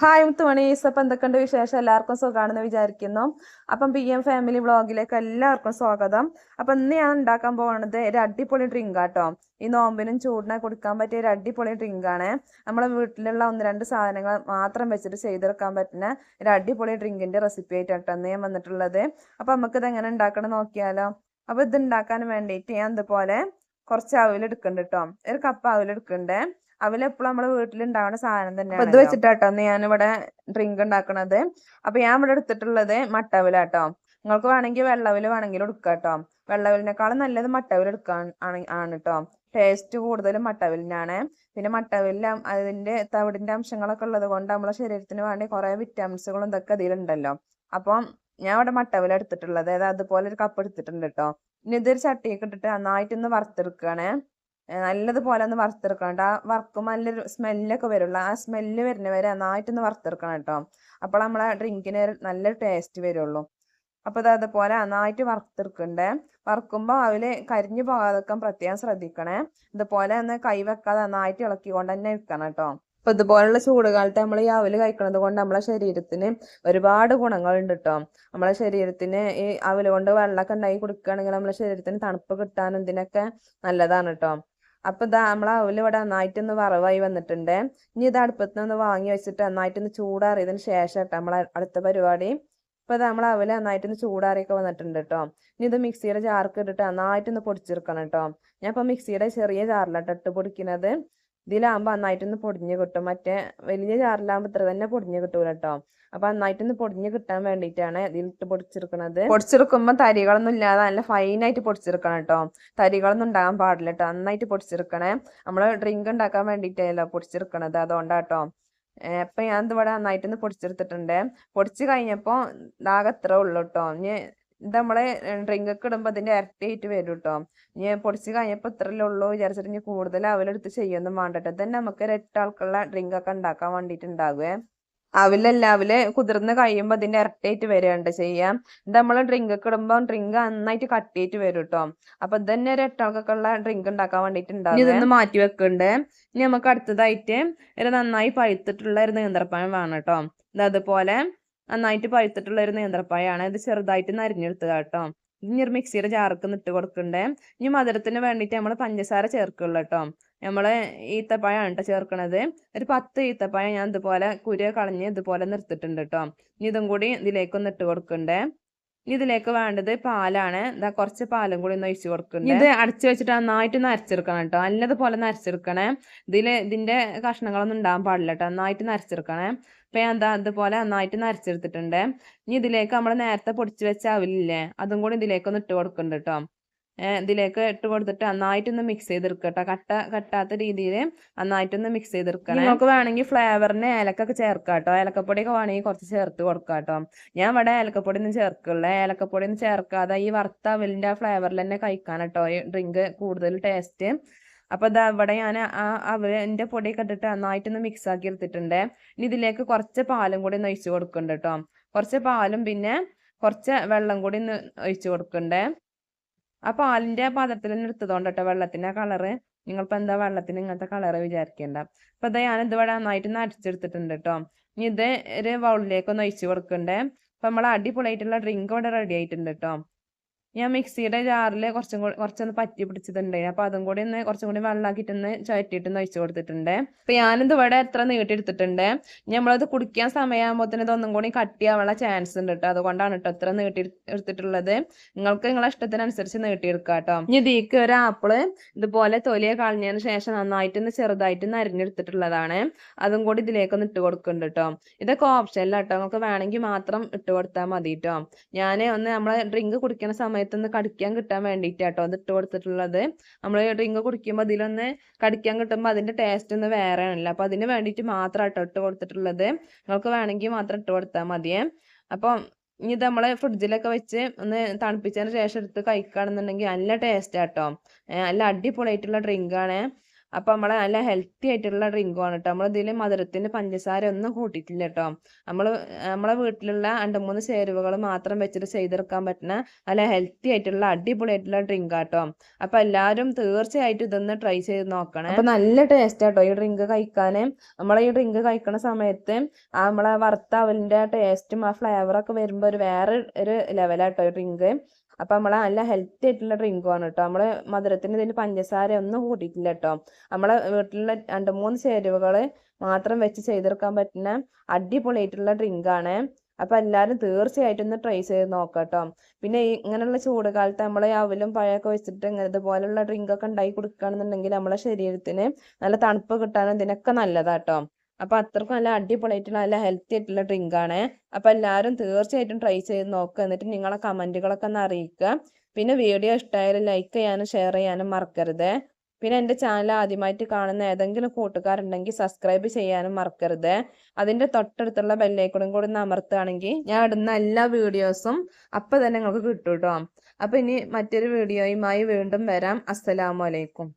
Hi മുത്തുമണീസ് അപ്പം എന്തൊക്കെയുണ്ട് വിശേഷം? എല്ലാവർക്കും സുഖമാണെന്ന് വിചാരിക്കുന്നു. അപ്പം പി എം ഫാമിലി വ്ളോഗിലേക്ക് എല്ലാവർക്കും സ്വാഗതം. അപ്പം ഇന്ന് ഞാൻ ഉണ്ടാക്കാൻ പോകുന്നത് ഒരു അടിപൊളി ഡ്രിങ്ക് ആട്ടോ. ഈ നോമ്പിനും ചൂടിനെ കൊടുക്കാൻ പറ്റിയ ഒരു അടിപൊളി ഡ്രിങ്ക് ആണ്. നമ്മളെ വീട്ടിലുള്ള ഒന്ന് രണ്ട് സാധനങ്ങൾ മാത്രം വെച്ചിട്ട് ചെയ്തെടുക്കാൻ പറ്റുന്ന ഒരു അടിപൊളി ഡ്രിങ്കിന്റെ റെസിപ്പി ആയിട്ടാണ് ഞാൻ വന്നിട്ടുള്ളത്. അപ്പം നമുക്കിത് എങ്ങനെ ഉണ്ടാക്കണം നോക്കിയാലോ. അപ്പം ഇത് ഉണ്ടാക്കാൻ വേണ്ടിയിട്ട് ഞാൻ ഇതുപോലെ കുറച്ച് അവലെടുക്കുന്നുണ്ട് കേട്ടോ ഒരു കപ്പ് അവലെടുക്കുന്നുണ്ട് അവൽ എപ്പോഴും നമ്മുടെ വീട്ടിലുണ്ടാവുന്ന സാധനം തന്നെയാണ് ഇത് വെച്ചിട്ടാട്ടോ ഞാൻ ഇവിടെ ഡ്രിങ്ക് ഉണ്ടാക്കണത് അപ്പൊ ഞാൻ ഇവിടെ എടുത്തിട്ടുള്ളത് മട്ടവിലാട്ടോ. നിങ്ങൾക്ക് വേണമെങ്കിൽ വെള്ളവിൽ വേണമെങ്കിൽ എടുക്കാം കേട്ടോ വെള്ളവിലിനേക്കാളും നല്ലത് മട്ടവിൽ എടുക്കാൻ ആണ് കേട്ടോ ടേസ്റ്റ് കൂടുതലും മട്ടവിലിനാണ്. പിന്നെ മട്ടവിലിൽ അതിന്റെ തവിടിന്റെ അംശങ്ങളൊക്കെ ഉള്ളത് കൊണ്ട് നമ്മളെ ശരീരത്തിന് വേണ്ടി കുറെ വിറ്റാമിൻസുകളും ഇതൊക്കെ അതിലുണ്ടല്ലോ. അപ്പം ഞാൻ ഇവിടെ മട്ടവില എടുത്തിട്ടുള്ളത്. അതായത് അതുപോലെ ഒരു കപ്പ് എടുത്തിട്ടുണ്ട് കേട്ടോ ഇനി ഇതൊരു ചട്ടിയൊക്കെ ഇട്ടിട്ട് നന്നായിട്ടൊന്ന് വറുത്തെടുക്കുകയാണ് നല്ലതുപോലെ ഒന്ന് വറുത്തെടുക്കണം ആ വറുക്കുമ്പോൾ നല്ലൊരു സ്മെല്ലൊക്കെ വരുള്ളൂ. ആ സ്മെല്ല് വരുന്ന വരെ നന്നായിട്ടൊന്ന് വറുത്തെടുക്കണം കേട്ടോ. അപ്പോൾ നമ്മളെ ഡ്രിങ്കിന് നല്ലൊരു ടേസ്റ്റ് വരുള്ളൂ. അപ്പോൾ ഇത് അതുപോലെ നന്നായിട്ട് വറുത്തെടുക്കണ്ടേ. വറുക്കുമ്പോൾ അതിൽ കരിഞ്ഞു പോകാതൊക്കെ പ്രത്യേകം ശ്രദ്ധിക്കണേ. ഇതുപോലെ ഒന്ന് കൈ വെക്കാതെ നന്നായിട്ട് ഇളക്കിക്കൊണ്ട് തന്നെ ഇരിക്കണം കേട്ടോ. അപ്പൊ ഇതുപോലുള്ള ചൂടുകാലത്ത് നമ്മൾ ഈ അവൽ കഴിക്കുന്നത് കൊണ്ട് നമ്മളെ ശരീരത്തിന് ഒരുപാട് ഗുണങ്ങളുണ്ട് കേട്ടോ. നമ്മളെ ശരീരത്തിന് ഈ അവൽ കൊണ്ട് വെള്ളമൊക്കെ ഉണ്ടാക്കി കുടിക്കുകയാണെങ്കിൽ നമ്മളെ ശരീരത്തിന് തണുപ്പ് കിട്ടാനും ഇതിനൊക്കെ നല്ലതാണ് കേട്ടോ. അപ്പൊ ഇതാ നമ്മളെ അവൽ ഇവിടെ നന്നായിട്ടൊന്ന് വറവായി വന്നിട്ടുണ്ട്. ഇനി ഇത് അടുപ്പത്ത് നിന്ന് വാങ്ങി വെച്ചിട്ട് നന്നായിട്ടൊന്ന് ചൂടാറിയതിന് ശേഷം കേട്ടോ നമ്മളെ അടുത്ത പരിപാടി. ഇപ്പൊ ഇത് നമ്മളെ അവൽ നന്നായിട്ടൊന്ന് ചൂടാറിയൊക്കെ വന്നിട്ടുണ്ട് കേട്ടോ. ഇനി ഇത് മിക്സിയുടെ ജാർക്ക് ഇട്ടിട്ട് നന്നായിട്ടൊന്ന് പൊടിച്ചെടുക്കണം കേട്ടോ. ഞാൻ ഇപ്പൊ മിക്സിയുടെ ചെറിയ ജാറിലാട്ടോ ഇട്ട് പൊടിക്കുന്നത് ഇതിലാകുമ്പോൾ നന്നായിട്ടൊന്ന് പൊടിഞ്ഞ് കിട്ടും. മറ്റേ വലിയ ചാറിലാകുമ്പോൾ ഇത്ര തന്നെ പൊടിഞ്ഞ് കിട്ടൂല കേട്ടോ അപ്പൊ നന്നായിട്ടൊന്ന് പൊടിഞ്ഞ് കിട്ടാൻ വേണ്ടിയിട്ടാണ് ഇതിലിട്ട് പൊടിച്ചെടുക്കുന്നത് പൊടിച്ചെടുക്കുമ്പോൾ തരികളൊന്നും ഇല്ലാതെ നല്ല ഫൈനായിട്ട് പൊടിച്ചെടുക്കണം കേട്ടോ തരികളൊന്നും ഉണ്ടാകാൻ പാടില്ല കേട്ടോ നന്നായിട്ട് പൊടിച്ചെടുക്കണേ. നമ്മൾ ഡ്രിങ്ക് ഉണ്ടാക്കാൻ വേണ്ടിയിട്ടല്ലോ പൊടിച്ചെടുക്കണത് അതുകൊണ്ടാട്ടോ. ഇപ്പം ഞാൻ ഇതിവിടെ നന്നായിട്ടൊന്ന് പൊടിച്ചെടുത്തിട്ടുണ്ട്. പൊടിച്ച് കഴിഞ്ഞപ്പോൾ ഇതാകെ ഇത്ര ഉള്ളു കേട്ടോ ഇനി ഇത് നമ്മളെ ഡ്രിങ്ക് ഒക്കെ ഇടുമ്പോൾ അതിന്റെ ഇരട്ടിയായിട്ട് വരും കേട്ടോ ഇനി പൊടിച്ച് കഴിഞ്ഞപ്പോൾ ഇത്രയല്ലേ ഉള്ളൂ വിചാരിച്ചിട്ട് ഇനി കൂടുതൽ അവലെടുത്ത് ചെയ്യൊന്നും വേണ്ടട്ടോ. തന്നെ നമുക്ക് ഒരു എട്ടാൾക്കുള്ള ഡ്രിങ്ക് ഒക്കെ ഉണ്ടാക്കാൻ വേണ്ടിയിട്ട് ഉണ്ടാകുവേ അവിലല്ല അവൽ കുതിർന്ന് കഴിയുമ്പോൾ അതിന്റെ ഇരട്ടിയായിട്ട് വരികയുണ്ട് ചെയ്യാം. ഇത് നമ്മൾ ഡ്രിങ്ക് ഒക്കെ ഇടുമ്പോൾ ഡ്രിങ്ക് നന്നായിട്ട് കട്ടിയായിട്ട് വരും കേട്ടോ അപ്പൊ ഇതന്നെ ഒരു എട്ടാൾക്കൊക്കെ ഉള്ള ഡ്രിങ്ക് ഉണ്ടാക്കാൻ വേണ്ടിയിട്ട് ഉണ്ടാകും ഇതൊന്ന് മാറ്റി വെക്കുന്നുണ്ട് ഇനി നമുക്ക് അടുത്തതായിട്ട് ഒരു നന്നായി പഴുത്തിട്ടുള്ള ഒരു നേന്ത്രപ്പഴം വേണം കേട്ടോ ഇത് അതുപോലെ നന്നായിട്ട് പഴുത്തിട്ടുള്ള ഒരു നേന്ത്രപ്പഴമാണ് ഇത് ചെറുതായിട്ട് നരിഞ്ഞെടുത്തത് കേട്ടോ. ഇനി ഒരു മിക്സിയുടെ ജാർക്ക് ഇട്ട് കൊടുക്കണ്ടേ. ഇനി മധുരത്തിന് വേണ്ടിയിട്ട് നമ്മൾ പഞ്ചസാര ചേർക്കുള്ളൂ കേട്ടോ. നമ്മൾ ഈത്തപ്പഴമാണ് കേട്ടോ ചേർക്കണത്. ഒരു പത്ത് ഈത്തപ്പഴം ഞാൻ ഇതുപോലെ കുരു കളഞ്ഞ് ഇതുപോലെ നിർത്തിട്ടുണ്ട് കേട്ടോ. ഇനി ഇതും കൂടി ഇതിലേക്കൊന്ന് ഇട്ട് കൊടുക്കണ്ടേ. ഇതിലേക്ക് വേണ്ടത് പാലാണ്. ഇതാ കുറച്ച് പാലും കൂടി ഒന്ന് ഒഴിച്ചു കൊടുക്കുന്നുണ്ട്. ഇത് അടച്ചു വെച്ചിട്ട് നന്നായിട്ട് നരച്ചെടുക്കണം കേട്ടോ. നല്ലതുപോലെ നരച്ചെടുക്കണേ ഇതിൽ ഇതിന്റെ കഷ്ണങ്ങളൊന്നും ഉണ്ടാകാൻ പാടില്ല കേട്ടോ. നന്നായിട്ട് നരച്ചെടുക്കണേ അപ്പൊ ഞാൻ എന്താ അതുപോലെ നന്നായിട്ട് നരച്ചെടുത്തിട്ടുണ്ട് ഇനി ഇതിലേക്ക് നമ്മൾ നേരത്തെ പൊടിച്ച് വെച്ച അവിലില്ലേ അതും കൂടി ഇതിലേക്ക് ഒന്ന് ഇട്ട് കൊടുക്കുന്നുണ്ട് കേട്ടോ. ഇതിലേക്ക് ഇട്ട് കൊടുത്തിട്ട് നന്നായിട്ടൊന്ന് മിക്സ് ചെയ്തെടുക്കുക കേട്ടോ കട്ട കട്ടാത്ത രീതിയിൽ നന്നായിട്ടൊന്ന് മിക്സ് ചെയ്തെടുക്കണം. നിങ്ങൾക്ക് വേണമെങ്കിൽ ഫ്ലേവറിന് ഏലക്കൊക്കെ ചേർക്കാം കേട്ടോ ഏലക്കപ്പൊടിയൊക്കെ വേണമെങ്കിൽ കുറച്ച് ചേർത്ത് കൊടുക്കാം കേട്ടോ ഞാൻ ഇവിടെ ഏലക്കപ്പൊടി ഒന്നും ചേർക്കുള്ളു ഏലക്കപ്പൊടി ഒന്നും ചേർക്കാതെ ഈ വറുത്ത അവലിന്റെ ആ ഫ്ലേവറിൽ തന്നെ കഴിക്കാൻ കേട്ടോ ഈ ഡ്രിങ്ക് കൂടുതൽ ടേസ്റ്റ് അപ്പോൾ ഇതാ ഇവിടെ ഞാൻ ആ അവലിന്റെ പൊടിയൊക്കെ ഇട്ടിട്ട് നന്നായിട്ടൊന്ന് മിക്സ് ആക്കി എടുത്തിട്ടുണ്ട്. ഇനി ഇതിലേക്ക് കുറച്ച് പാലും കൂടി ഒന്ന് ഒഴിച്ച് കൊടുക്കുന്നുണ്ട് കേട്ടോ കുറച്ച് പാലും പിന്നെ കുറച്ച് വെള്ളം കൂടി ഒന്ന് ഒഴിച്ച് കൊടുക്കണ്ടേ. ആ പാലിന്റെ പാത്രത്തിൽ തന്നെ എടുത്തതുകൊണ്ട് കേട്ടോ വെള്ളത്തിന്റെ കളറ് നിങ്ങളിപ്പോ എന്താ വെള്ളത്തിന് ഇങ്ങനത്തെ കളറ് വിചാരിക്കേണ്ട. അപ്പൊ ഇതാ ഞാൻ ഇതുവിടെ നന്നായിട്ട് ഒന്ന് അടിച്ചെടുത്തിട്ടുണ്ട് കേട്ടോ ഇനി ഇത് ഒരു ബൗളിലേക്ക് ഒന്ന് ഒഴിച്ച് കൊടുക്കണ്ടേ. അപ്പൊ നമ്മൾ അടിപൊളിയായിട്ടുള്ള ഡ്രിങ്ക് ഇവിടെ റെഡി ആയിട്ടുണ്ട് കേട്ടോ ഞാൻ മിക്സിയുടെ ജാറിൽ കുറച്ചും കൂടി കുറച്ചൊന്ന് പറ്റി പിടിച്ചിട്ടുണ്ട്. അപ്പൊ അതും കൂടി ഒന്ന് കുറച്ചും കൂടി വെള്ളമാക്കിയിട്ടൊന്ന് ചുവറ്റിയിട്ടൊന്ന് ഒഴിച്ച് കൊടുത്തിട്ടുണ്ട്. അപ്പൊ ഞാനിത് ഇവിടെ എത്ര നീട്ടിയെടുത്തിട്ടുണ്ട്. നമ്മളത് കുടിക്കാൻ സമയമാകുമ്പോൾ ഇതൊന്നും കൂടി കട്ടിയാവാനുള്ള ചാൻസ് ഉണ്ട് കേട്ടോ അതുകൊണ്ടാണ് കേട്ടോ ഇത്ര നീട്ടി എടുത്തിട്ടുള്ളത് നിങ്ങൾക്ക് നിങ്ങളെ ഇഷ്ടത്തിനനുസരിച്ച് നീട്ടിയെടുക്കുക കേട്ടോ ഇനി ഇതിക്ക് ഒരു ആപ്പിൾ ഇതുപോലെ തൊലിയെ കളഞ്ഞതിന് ശേഷം നന്നായിട്ട് നന്നായിട്ടൊന്ന് ചെറുതായിട്ട് നരഞ്ഞെടുത്തിട്ടുള്ളതാണ്. അതും കൂടി ഇതിലേക്കൊന്ന് ഇട്ട് കൊടുക്കുന്നുണ്ട് കേട്ടോ ഇതൊക്കെ ഓപ്ഷനില്ല കേട്ടോ നിങ്ങൾക്ക് വേണമെങ്കിൽ മാത്രം ഇട്ട് കൊടുത്താൽ മതി കേട്ടോ ഞാൻ ഒന്ന് നമ്മളെ ഡ്രിങ്ക് കുടിക്കുന്ന സമയത്ത് ഒന്ന് കടിക്കാൻ കിട്ടാൻ വേണ്ടിയിട്ടാട്ടോ അത് ഇട്ട് കൊടുത്തിട്ടുള്ളത്. നമ്മൾ ഡ്രിങ്ക് കുടിക്കുമ്പോൾ അതിലൊന്ന് കടിക്കാൻ കിട്ടുമ്പോൾ അതിന്റെ ടേസ്റ്റ് ഒന്ന് വേറെ ആണല്ലോ. അപ്പൊ അതിന് വേണ്ടിയിട്ട് മാത്രം ആട്ടോ ഇട്ട് കൊടുത്തിട്ടുള്ളത്. നിങ്ങൾക്ക് വേണമെങ്കിൽ മാത്രം ഇട്ട് കൊടുത്താൽ മതിയേ അപ്പം ഇനി ഇത് നമ്മൾ ഫ്രിഡ്ജിലൊക്കെ വെച്ച് ഒന്ന് തണുപ്പിച്ചതിന് ശേഷം എടുത്ത് കഴിക്കുകയാണെന്നുണ്ടെങ്കിൽ നല്ല ടേസ്റ്റ് ആട്ടോ. നല്ല അടിപൊളിയായിട്ടുള്ള ഡ്രിങ്കാണ്. അപ്പൊ നമ്മളെ നല്ല ഹെൽത്തി ആയിട്ടുള്ള ഡ്രിങ്കും ആണ് കേട്ടോ നമ്മൾ ഇതിൽ മധുരത്തിന് പഞ്ചസാര ഒന്നും കൂട്ടിയിട്ടില്ല കേട്ടോ നമ്മൾ നമ്മളെ വീട്ടിലുള്ള രണ്ട് മൂന്ന് ചേരുവകൾ മാത്രം വെച്ചിട്ട് ചെയ്തെടുക്കാൻ പറ്റുന്ന നല്ല ഹെൽത്തി ആയിട്ടുള്ള അടിപൊളി ആയിട്ടുള്ള ഡ്രിങ്ക് ആട്ടോ. അപ്പൊ എല്ലാവരും തീർച്ചയായിട്ടും ഇതൊന്ന് ട്രൈ ചെയ്ത് നോക്കണം. അപ്പൊ നല്ല ടേസ്റ്റ് ആട്ടോ ഈ ഡ്രിങ്ക് കഴിക്കാൻ നമ്മൾ ഈ ഡ്രിങ്ക് കഴിക്കണ സമയത്ത് ആ നമ്മളെ വറുത്ത ടേസ്റ്റും ആ ഫ്ലേവറൊക്കെ വരുമ്പോൾ ഒരു വേറെ ഒരു ലെവലാട്ടോ ഈ ഡ്രിങ്ക് അപ്പൊ നമ്മളെ നല്ല ഹെൽത്തി ആയിട്ടുള്ള ഡ്രിങ്കും ആണ് കേട്ടോ. നമ്മൾ മധുരത്തിന് ഇതിന് പഞ്ചസാര ഒന്നും കൂട്ടിയിട്ടില്ല കേട്ടോ. നമ്മളെ വീട്ടിലുള്ള രണ്ട് മൂന്ന് ചേരുവകൾ മാത്രം വെച്ച് ചെയ്തെടുക്കാൻ പറ്റുന്ന അടിപൊളിയായിട്ടുള്ള ഡ്രിങ്ക് ആണ്. അപ്പൊ എല്ലാവരും തീർച്ചയായിട്ടും ഒന്ന് ട്രൈ ചെയ്ത് നോക്കാട്ടോ പിന്നെ ഇങ്ങനെയുള്ള ചൂട് കാലത്ത് നമ്മളെ അവലും പഴമൊക്കെ വെച്ചിട്ട് ഇങ്ങനെ ഇതുപോലുള്ള ഡ്രിങ്ക് ഒക്കെ ഉണ്ടാക്കി കൊടുക്കുകയാണെന്നുണ്ടെങ്കിൽ നമ്മളെ ശരീരത്തിന് നല്ല തണുപ്പ് കിട്ടാനും ഇതിനൊക്കെ നല്ലതാട്ടോ അപ്പൊ അത്രക്കും നല്ല അടിപൊളിയായിട്ടുള്ള നല്ല ഹെൽത്തി ആയിട്ടുള്ള ഡ്രിങ്ക് ആണ്. അപ്പൊ എല്ലാവരും തീർച്ചയായിട്ടും ട്രൈ ചെയ്ത് നോക്കുക എന്നിട്ട് നിങ്ങളെ കമന്റുകളൊക്കെ ഒന്ന് അറിയിക്കുക. പിന്നെ വീഡിയോ ഇഷ്ടമായാലും ലൈക്ക് ചെയ്യാനും ഷെയർ ചെയ്യാനും മറക്കരുത്. പിന്നെ എന്റെ ചാനൽ ആദ്യമായിട്ട് കാണുന്ന ഏതെങ്കിലും കൂട്ടുകാരുണ്ടെങ്കിൽ സബ്സ്ക്രൈബ് ചെയ്യാനും മറക്കരുത്. അതിന്റെ തൊട്ടടുത്തുള്ള ബെല്ലൈക്കണും കൂടി ഒന്ന് അമർത്തുകയാണെങ്കിൽ ഞാൻ ഇടുന്ന എല്ലാ വീഡിയോസും അപ്പം തന്നെ നിങ്ങൾക്ക് കിട്ടും കേട്ടോ അപ്പം ഇനി മറ്റൊരു വീഡിയോയുമായി വീണ്ടും വരാം. അസ്സലാമു അലൈക്കും.